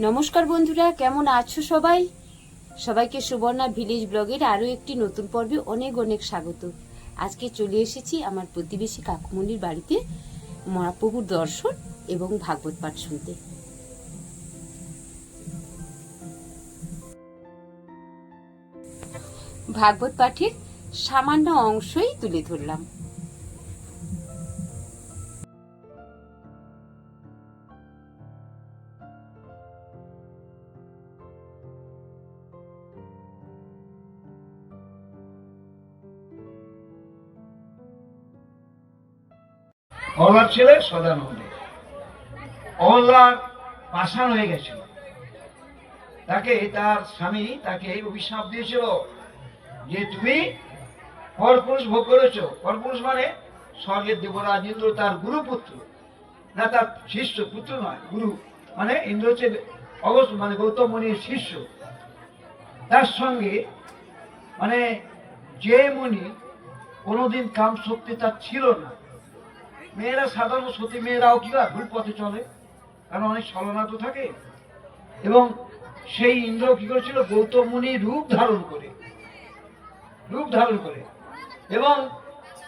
নমস্কার বন্ধুরা, কেমন আছো সবাই? সবাইকে সুবর্ণা ভিলেজ ব্লগের আরও একটি নতুন পর্বে অনেক অনেক স্বাগত। আজকে চলে এসেছি আমার প্রতিবেশী কাকুমণির বাড়িতে মহাপ্রভুর দর্শন এবং ভাগবত পাঠ শুনতে। ভাগবত পাঠের সামান্য অংশই তুলে ধরলাম। অহল্লার ছেলে সদানন্দ অহল্লার পাষাণ হয়ে গেছিল। তাকে তার স্বামী তাকে অভিশাপ দিয়েছিল যে তুমি পরপুরুষ ভোগ করেছ। পরপুরুষ মানে স্বর্গের দেবরাজ ইন্দ্র তার গুরুপুত্র না, তার শিষ্য, পুত্র নয়, গুরু। মানে ইন্দ্র হচ্ছে অগস্ত মানে গৌতম মুনির শিষ্য। তার সঙ্গে মানে যে মুনি কোনোদিন কাম শক্তি তার ছিল না। মেয়েরা সাধারণ সতী মেয়েরাও কি ভুল পথে চলে? কারণ অনেক ছলনা তো থাকে। এবং সেই ইন্দ্র কি করেছিল? গৌতম মুনি রূপ ধারণ করে। রূপ ধারণ করে। এবং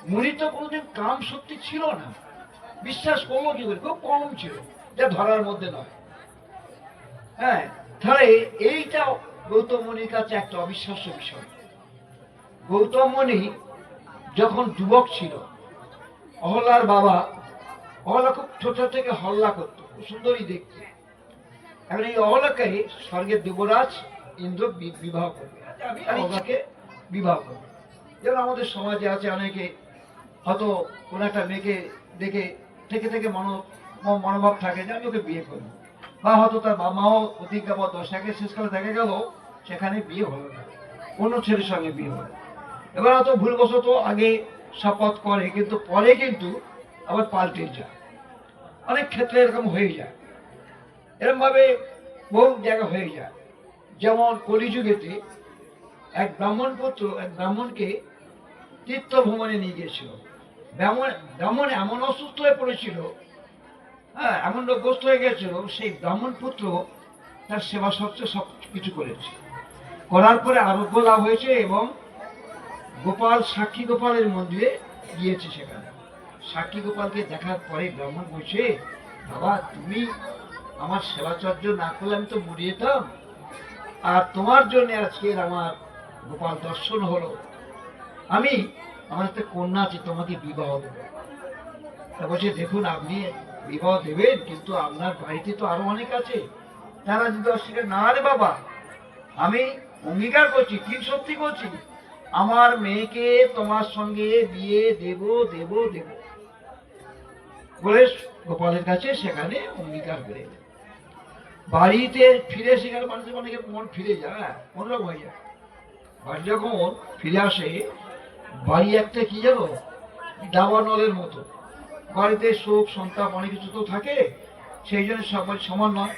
মুনি তো কোনোদিন কাম শক্তি ছিল না। বিশ্বাস করল কি করে? খুব কম ছিল। যা ধরার মধ্যে নয়। হ্যাঁ তাহলে এইটা গৌতম মুনির কাছে একটা অবিশ্বাস্য বিষয়। গৌতম মুনি যখন যুবক ছিল অহল্লার বাবা অহল্লা খুব ছোট থেকে হল্লা করতো খুব সুন্দরই দেখতে। এখন এই অহল্লাকে স্বর্গের দেবরাজ ইন্দ্র বিবাহ করবে। আমি অহল্লাকে বিবাহ করব। যেমন আমাদের সমাজে আছে অনেকে হয়তো কোনো একটা মেয়েকে দেখে থেকে থেকে মনো মনোভাব থাকে যে আমি ওকে বিয়ে করব। বা হয়তো তার বাবা মাও প্রতিজ্ঞা বা দশাকে শেষকালে দেখা গেল সেখানে বিয়ে হলো না। অন্য ছেলের সঙ্গে বিয়ে হলো। এবার হয়তো ভুলবশত আগে শপথ করে, কিন্তু পরে কিন্তু আবার পাল্টে যায়। অনেক ক্ষেত্রে এরকম হয়ে যায়। এরকম ভাবে বহু জায়গা হয়ে যায়। যেমন কলিযুগেতে এক ব্রাহ্মণ পুত্র এক ব্রাহ্মণকে তীর্থ ভ্রমণে নিয়ে গিয়েছিল। ব্রাহ্মণ ব্রাহ্মণ এমন অসুস্থ হয়ে পড়েছিল হ্যাঁ এমন রোগগ্রস্ত হয়ে গেছিল সেই ব্রাহ্মণ পুত্র তার সেবা সত্য সব কিছু করেছে। করার পরে আরোগ্য লাভ হয়েছে এবং গোপাল সাক্ষী গোপালের মন্দিরে গিয়েছে সেখানে। সাক্ষী গোপালকে দেখার পরে ব্রাহ্মণ বলছে, বাবা, তুমি আমার সেবাচর্য না করলে আমি তো মরে যেতাম। আর তোমার জন্য আজকের আমার গোপাল দর্শন হলো। আমি, আমার একটা কন্যা আছে, তোমাকে বিবাহ দেবো। তা বলছে, দেখুন, আপনি বিবাহ দেবেন, কিন্তু আপনার বাড়িতে তো আরও অনেক আছে। তারা যদি অস্বীকার না রে বাবা, আমি অঙ্গীকার করছি, ঠিক সত্যি করছি আমার মেয়েকে তোমার সঙ্গে বিয়ে দেব দেব দেব। বলে গোপালের কাছে সেখানে অঙ্গীকার করে। বাড়িতে ফিরে সেখানে মানুষের অনেকে মন ফিরে যায়? হ্যাঁ, অন্যরকম হয়ে যায়। বাড়ি যখন ফিরে আসে বাড়ি একটা কি জানো? দাবানলের মতো। বাড়িতে শোক সন্তাপ অনেক কিছু তো থাকে সেই জন্য সবাই সমান নয়।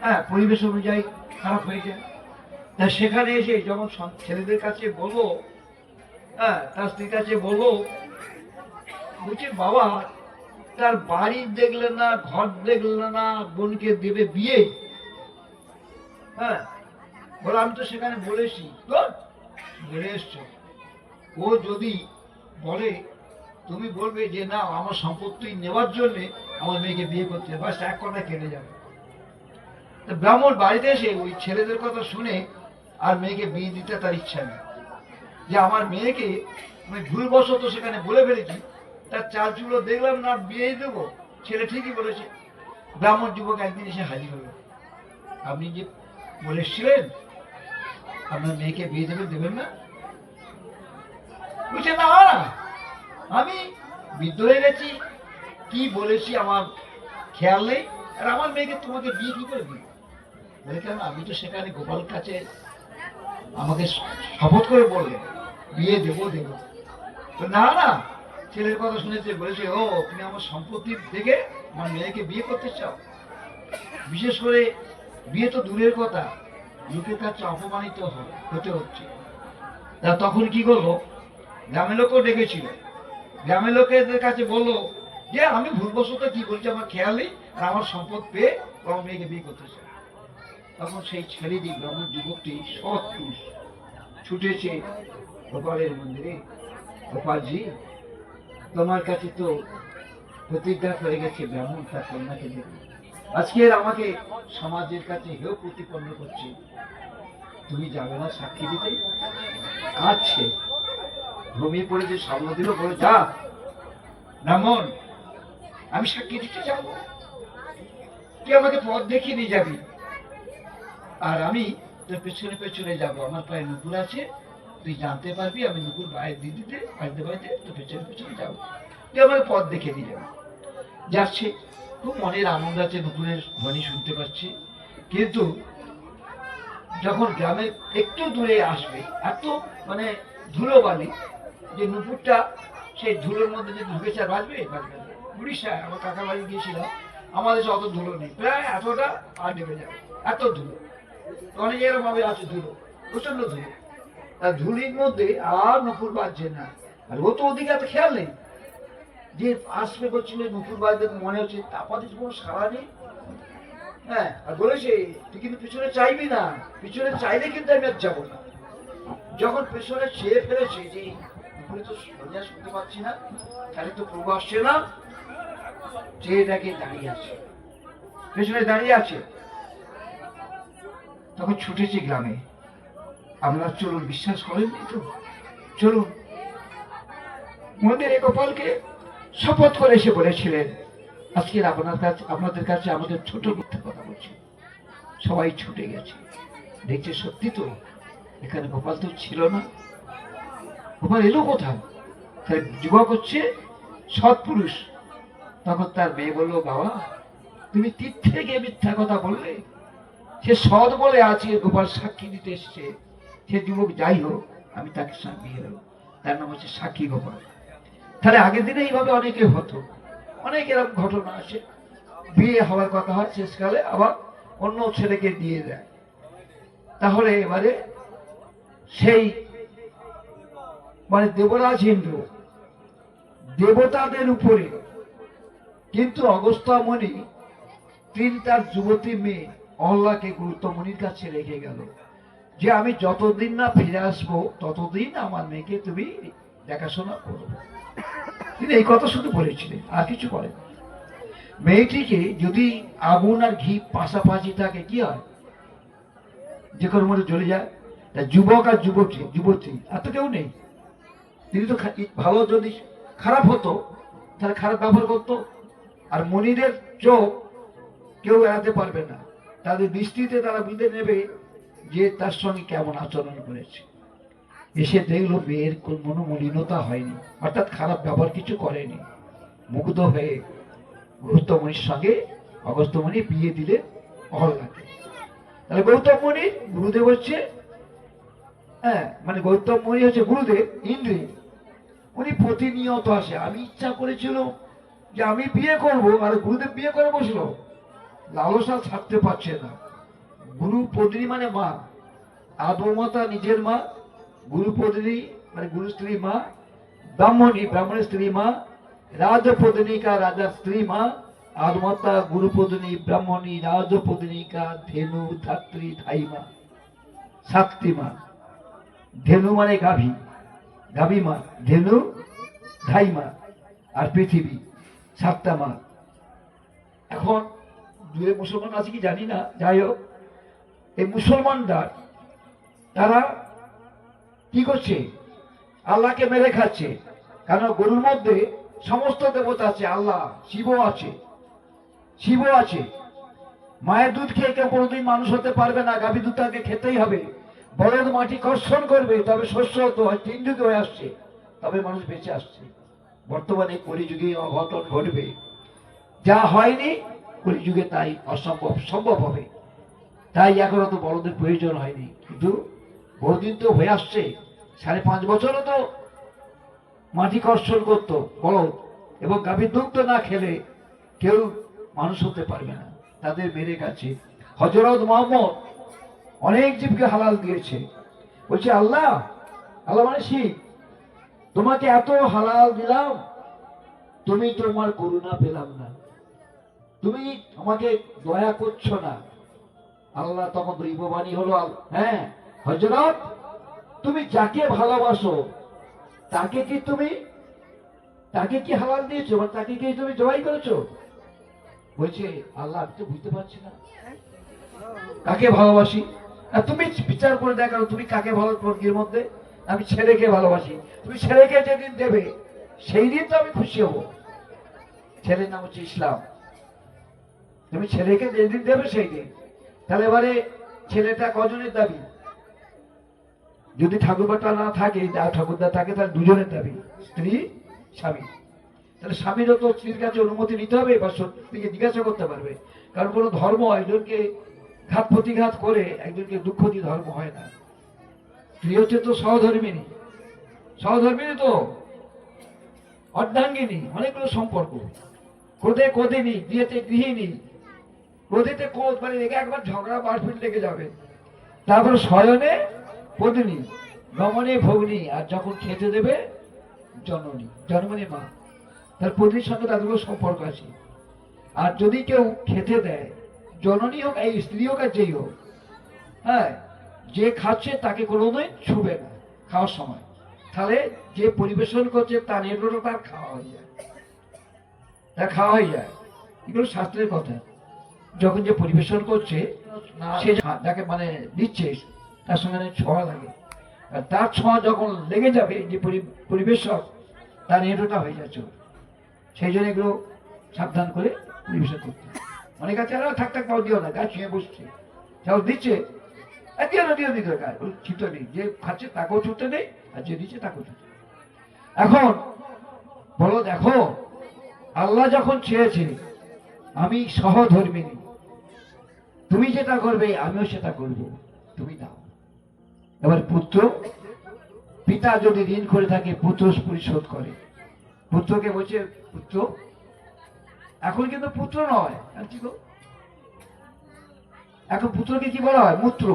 হ্যাঁ পরিবেশ অনুযায়ী খারাপ হয়ে যায়। সেখানে এসে যখন ছেলেদের কাছে বলব হ্যাঁ তার স্ত্রীর কাছে বলব বলছি বাবা তার বাড়ি দেখলে না ঘর দেখলে না বোনকে দেবে বিয়ে? হ্যাঁ বলে আমি তো সেখানে বলেছি। "Good, বলে এসছো। ও যদি বলে তুমি বলবে যে না আমার সম্পত্তি নেওয়ার জন্য আমার মেয়েকে বিয়ে করতে হবে। বাস এক কথা কেটে যাবে। ব্রাহ্মণ বাড়িতে এসে ওই ছেলেদের কথা শুনে আর মেয়েকে বিয়ে দিতে তার ইচ্ছা নেই। যে আমার মেয়েকে আমি ভুলবশত সেখানে বলে ফেলেছি, তার চাল চুলো দেখলাম না বিয়ে দেবো, ছেলে ঠিকই বলেছে। ব্রাহ্মণ যুবক একদিন এসে হাজির হলো। আপনি যে বলেছিলেন আপনার মেয়েকে বিয়ে দেবেন দেবেন না? বলছে, না আমি বৃদ্ধ হয়ে গেছি, কি বলেছি আমার খেয়াল নেই, আর আমার মেয়েকে তোমাকে বিয়ে কি করে দিই বলে, কেন, আমি তো সেখানে গোপাল কাছে আমাকে শপথ করে বললে, বিয়ে দেবো দেবো। তো না না, ছেলের কথা শুনেছে, বলেছে, ও, তুমি আমার সম্পত্তি দেখে আমার মেয়েকে বিয়ে করতে চাও। বিশেষ করে বিয়ে তো দূরের কথা লোকের কাছে অপমানিত হতে হচ্ছে। তা তখন কি করল? গ্রামের লোকও ডেকেছিল। গ্রামের লোকেদের কাছে বলল, যে, আমি ভুলবশত কি বলছি, আমার খেয়াল আর আমার সম্পদ পেয়ে আমার মেয়েকে বিয়ে করতে চাই তখন সেই ছেলেটি ব্রাহ্মণ যুবকটি সৎ পুরুষ। ছুটেছে গোপালের মন্দিরে। গোপালজি, তোমার কাছে তো প্রতিজ্ঞা করে গেছে ব্রাহ্মণ তার কন্যাকে দেবে আজকের আমাকে সমাজের কাছে হেও প্রতিপন্ন করছে। তুমি যাবে না সাক্ষী দিতে? কাঁদছে। ঘুমিয়ে পড়েছে স্বপ্ন দিল বলে, যা, ব্রাহ্মণ, আমি সাক্ষী দিতে যাব। তুই আমাকে পথ দেখিয়ে নিয়ে যাবি। আর আমি তোর পেছনে পেছনে যাব, আমার পায়ে নুপুর আছে, তুই জানতে পারবি, আমি নুপুর বাইরে দিয়ে দিতে, বাড়িতে বাড়িতে তোর পেছনে পেছনে যাব। তুই আমাকে পথ দেখে যাবি যাচ্ছে, খুব মনের আনন্দ আছে নুপুরের ধ্বনি শুনতে পাচ্ছি। কিন্তু যখন গ্রামে একটু দূরে আসবে, এত মানে ধুলো বালি যে নুপুরটা সেই ধুলোর মধ্যে যে ঢুকেছে আর বাজবে বাজবে। উড়িষ্যায় আমার কাকা বাড়ি গিয়েছিলাম, আমাদের অত ধুলো নেই। প্রায় এতটা আর নেমে যাবে, এত ধুলো। অনেক এরকম ভাবে আছে ধুলো প্রচণ্ড ধুলো। আর ধুলির মধ্যে আর বাজছে না। আর ও তো খেয়াল নেই। যে আসবে করছিল বাজতে মনে হচ্ছে তাপাতে কোনো সারা নেই। হ্যাঁ আর বলেছে, তুই কিন্তু পিছনে চাইবি না। পিছনে চাইলে কিন্তু আমি আর যাব না। যখন পেছনে ছেড়ে ফেলেছে যে উপরে তো সোজা শুনতে পাচ্ছি না, তাহলে তো প্রভু আসছে না। যে এটাকে দাঁড়িয়ে আছে। পেছনে দাঁড়িয়ে আছে। তখন ছুটেছি গ্রামে। আপনারা চলুন, বিশ্বাস করেননি তো? চলুন। মন্দিরে গোপালকে শপথ করে এসে বলেছিলেন আজকের আপনার কাছে আপনাদের কাছে আমাদের ছোট মিথ্যা কথা বলছি। সবাই ছুটে গেছে। দেখছে সত্যি তো, এখানে গোপাল তো ছিল না। গোপাল এলো কোথায়? তাহলে যুবক হচ্ছে সৎ পুরুষ। তখন তার মেয়ে বলল, বাবা, তুমি তীর্থে গিয়ে মিথ্যা কথা বললে? সে সৎ বলে আজকে গোপাল সাক্ষী দিতে এসছে। সে যুবক যাই হোক, আমি তাকে বিয়ে দেবো। তার নাম হচ্ছে সাক্ষী গোপাল। তাহলে আগের দিনে এইভাবে অনেকে হতো। অনেক এরকম ঘটনা আছে বিয়ে হওয়ার কথা হয় শেষকালে, আবার অন্য ছেলেকে দিয়ে দেয়। তাহলে এবারে সেই মানে দেবরাজ ইন্দ্র দেবতাদের উপরে কিন্তু অগস্ত্যামণি, তিনি তার যুবতী মেয়ে অহল্লাকে গুরুত্বমণির কাছে রেখে গেল। যে আমি যতদিন না ফিরে আসব, ততদিন আমার মেয়েকে তুমি দেখাশোনা করবে তিনি এই কথা শুধু বলেছিলেন, আর কিছু বলেন না। মেয়েটিকে যদি আগুন আর ঘি পাশাপাশি থাকে, কি হয়? যে কোনো মধ্যে জ্বলে যায়। তা যুবক আর যুবতী যুবতী, আর তো কেউ নেই। তিনি তো ভালো যদি খারাপ হতো, তাহলে খারাপ ব্যবহার করতো। আর মনিদের চোখ কেউ এড়াতে পারবে না। তাদের দৃষ্টিতে তারা বিঁধে নেবে যে তার সঙ্গে কেমন আচরণ করেছে। এসে দেখল মেয়ের কোনো মলিনতা হয়নি, অর্থাৎ খারাপ ব্যবহার কিছু করেনি। মুগ্ধ হয়ে গৌতমণির সঙ্গে অগস্তমণি বিয়ে দিলে অহল্লাকে তাহলে গৌতমণি গুরুদেব হচ্ছে হ্যাঁ মানে গৌতমণি হচ্ছে গুরুদেব, ইন্দ্রে। উনি প্রতিনিয়ত আসে। আমি ইচ্ছা করেছিল যে আমি বিয়ে করব, আর গুরুদেব বিয়ে করে বসল। লালসা ছাড়তে পারছে না। গুরু পত্নী মানে মা। আদমাতা নিজের মা, গুরু মানে গুরু স্ত্রী মা, ব্রাহ্মণী, ব্রাহ্মণের স্ত্রী মা রাজপত্নিকা রাজার স্ত্রী মা আদমাতা গুরু পত্নী ব্রাহ্মণী রাজপত্নিকা ধেনু ধাত্রী ধাই মা, সাতটি মা। ধেনু মানে গাভী। গাভী মা, ধেনু ধাই মা, আর পৃথিবী সাতটা মা। এখন দূরে মুসলমান আছে কি জানি না, যাই হোক। এই মুসলমানরা, তারা কি করছে? আল্লাহকে মেরে খাচ্ছে। কারণ গরুর মধ্যে সমস্ত দেবতা আছে, আল্লাহ শিব আছে। শিব আছে। মায়ের দুধ খেয়ে কেউ কোনোদিন মানুষ হতে পারবে না, গাভী দুধ তাকে খেতেই হবে। বলদ মাটি কর্ষণ করবে, তবে শস্য হতে হয়, তিন যুগে হয়ে আসছে। তবে মানুষ বেঁচে আসছে। বর্তমানে কলিযুগে অঘটন ঘটবে। যা হয়নি কলিযুগে তাই অসম্ভব, সম্ভব হবে। তাই এখনও তো বড়দের প্রয়োজন হয়নি। কিন্তু বহুদিন তো হয়ে আসছে, সাড়ে পাঁচ বছরও তো মাটি কর্ষণ করতো বলদ এবং গাভীর দুগ্ধ না খেলে কেউ মানুষ হতে পারবে না, তাদের মেরে গেছে। হজরত মোহাম্মদ অনেক জীবকে হালাল দিয়েছে। বলছে, আল্লাহ আল্লাহ মানে শিখ তোমাকে এত হালাল দিলাম, তুমি তোমার করুণা পেলাম না। তুমি আমাকে দয়া করছ না। আল্লাহ তখন দৈববাণী হলো হ্যাঁ হজরত তুমি যাকে ভালোবাসো, তাকে কি তুমি তাকে কি হালাল দিয়েছ বা তাকে কি তুমি জবাই করেছ? বলছে, আল্লাহ, আমি তো বুঝতে পারছি না। কাকে ভালোবাসি? তুমি বিচার করে দেখো তুমি কাকে ভালো প্রকৃতির মধ্যে? আমি ছেলেকে ভালোবাসি। তুমি ছেলেকে যেদিন দেবে সেই দিন তো আমি খুশি হব। ছেলের নাম হচ্ছে ইসলাম। তুমি ছেলেকে যেদিন দেবে সেই দিন তাহলে এবারে ছেলেটা কজনের দাবি? যদি ঠাকুরবাটা না থাকে ঠাকুরদা থাকে, তাহলে দুজনের দাবি, স্ত্রী, স্বামী। তাহলে স্বামীরও তো স্ত্রীর কাছে অনুমতি নিতে হবে বা স্ত্রীকে জিজ্ঞাসা করতে পারবে। কারণ কোনো ধর্ম একজনকে ঘাত প্রতিঘাত করে, একজনকে দুঃখ দিয়ে ধর্ম হয় না। স্ত্রী হচ্ছে তো সহধর্মিনী সহধর্মিনী তো অর্ধাঙ্গিনী, অনেকগুলো সম্পর্ক। ক্রোধে কোদিনী, বিয়েতে গৃহিণী ক্রোধেতে ক্রোধ মানে রেগে একবার ঝগড়া মারপিট লেগে যাবে। তারপর শয়নে পদিনী গমনে ভগ্নী, আর যখন খেতে দেবে জননী জন্মনী মা। তার পত্নীর সঙ্গে তাদেরও সম্পর্ক আছে। আর যদি কেউ খেতে দেয়, জননী হোক এই স্ত্রী হোক আর যেই হোক হ্যাঁ যে খাচ্ছে তাকে কোনোদিন ছুবে না খাওয়ার সময়। তাহলে যে পরিবেশন করছে তার নির্ভর তার খাওয়া হয়ে যায়। তার খাওয়া হয়ে যায়। এগুলো শাস্ত্রের কথা। যখন যে পরিবেশন করছে সে যাকে মানে দিচ্ছে তার সঙ্গে ছোঁয়া লাগে। আর তার ছোঁয়া যখন লেগে যাবে যে পরি- পরিবেশক তার নেটোটা হয়ে যাচ্ছে। সেই জন্য এগুলো সাবধান করে পরিবেশন করতে অনেক আছে আরও থাক থাক পাও দিও না গাছ ছুঁয়ে বসছে। যাও দিচ্ছে আর দিও না দিও দিতে গাছ। ওর নেই। যে খাচ্ছে তাকেও ছুটতে নেই আর যে দিচ্ছে তাকেও ছুটতে নেই। এখন বলো দেখো আল্লাহ যখন চেয়েছে আমি সহধর্মিনী তুমি যেটা করবে, আমিও সেটা করব। তুমি দাও। এবার পুত্র, পিতা যদি ঋণ করে থাকে, পুত্র পরিশোধ করে। পুত্রকে বলছে, পুত্র, এখন কিন্তু পুত্র নয়। কি? এখন পুত্রকে কি বলা হয়? মূত্র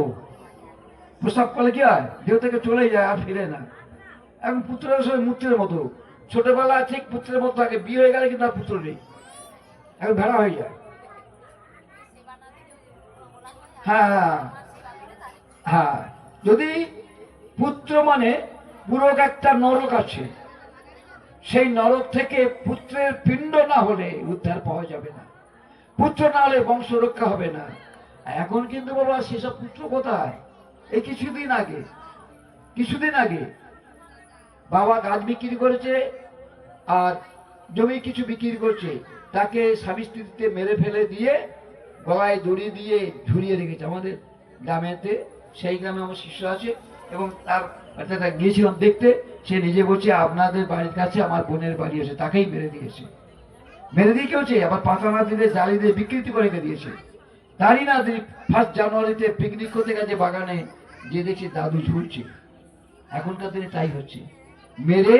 প্রসাব করলে কি হয়? দেহ থেকে চলে যায়, আর ফিরে না। এখন পুত্র আসলে মূত্রের মতো। ছোটবেলায় ঠিক পুত্রের মতো থাকে, বিয়ে হয়ে গেলে কিন্তু আর পুত্র নেই। এখন ভেড়া হয়ে যায়। হ্যাঁ হ্যাঁ হ্যাঁ। যদি পুত্র মানে পুরো একটা নরক আছে, সেই নরক থেকে পুত্রের পিণ্ড না হলে উদ্ধার পাওয়া যাবে না। পুত্র না হলে বংশ রক্ষা হবে না। এখন কিন্তু বাবা সেসব পুত্র কোথায়? এই কিছুদিন আগে কিছুদিন আগে বাবা গাছ বিক্রি করেছে আর জমি কিছু বিক্রি করছে। তাকে স্বামী স্ত্রীতে মেরে ফেলে দিয়ে গলায় দড়ি দিয়ে ঝুলিয়ে রেখেছে। আমাদের গ্রামেতে সেই গ্রামে আমার শিষ্য আছে এবং তার অর্থাৎ গিয়েছিলাম দেখতে। সে নিজে বলছে, আপনাদের বাড়ির কাছে আমার বোনের বাড়ি আছে তাকেই মেরে দিয়েছে। মেরে দিয়ে কেউ চেয়ে আবার পাতা না দিলে জালি দিয়ে বিকৃতি করে দিয়েছে। তারই না ফার্স্ট জানুয়ারিতে পিকনিক করতে গেছে বাগানে যে দেখছি দাদু ঝুলছে। এখনকার দিনে তাই হচ্ছে। মেরে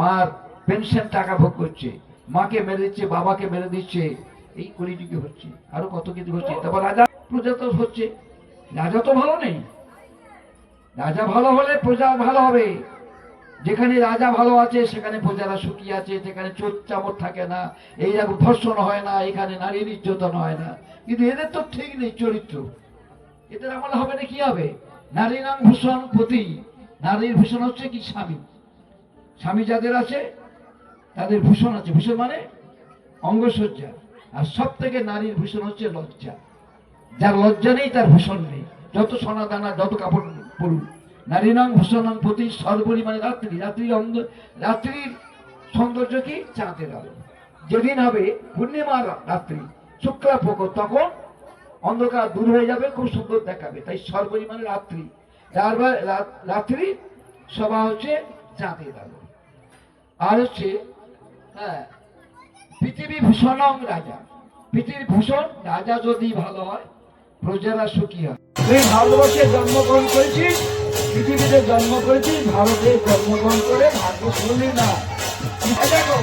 মার পেনশন টাকা ভোগ করছে। মাকে মেরে দিচ্ছে, বাবাকে মেরে দিচ্ছে। এই কলিযুগে হচ্ছে, আরও কত কিছু হচ্ছে। তারপর রাজা প্রজা তো হচ্ছে। রাজা তো ভালো নেই। রাজা ভালো হলে প্রজা ভালো হবে। যেখানে রাজা ভালো আছে, সেখানে প্রজারা সুখী আছে সেখানে চোর চামর থাকে না, এইরকম ধর্ষণ হয় না, এখানে নারী নির্যাতন হয় না। কিন্তু এদের তো ঠিক নেই চরিত্র। এদের আমল হবে না, কি হবে? নারী নাম ভূষণ পতি। নারীর ভূষণ হচ্ছে কি? স্বামী। স্বামী যাদের আছে, তাদের ভূষণ আছে। ভূষণ মানে অঙ্গসজ্জা। আর সব থেকে নারীর ভূষণ হচ্ছে লজ্জা। যার লজ্জা নেই, তার ভূষণ নেই। যত সোনা দানা, যত কাপড় পরুন, নারী নাম, ভূষণ প্রতি সর্বরি মানে রাত্রি। রাত্রির অন্ধ রাত্রির সৌন্দর্য কি? চাঁদের আলো যেদিন হবে পূর্ণিমার রাত্রি শুক্লা পক্ষ তখন অন্ধকার দূর হয়ে যাবে, খুব সুন্দর দেখাবে। তাই সর্বরি মানে রাত্রি রাত্রি সভা হচ্ছে চাঁদের আলো আর হচ্ছে হ্যাঁ পৃথিবী ভূষণং রাজা। পৃথিবীর ভূষণ, রাজা যদি ভালো হয়, প্রজারা সুখী হয়। তুই ভারতবর্ষে জন্মগ্রহণ করেছিস? পৃথিবীতে জন্ম করেছিস? ভারতে জন্মগ্রহণ করে ভাগ্য শুনলি না দেখো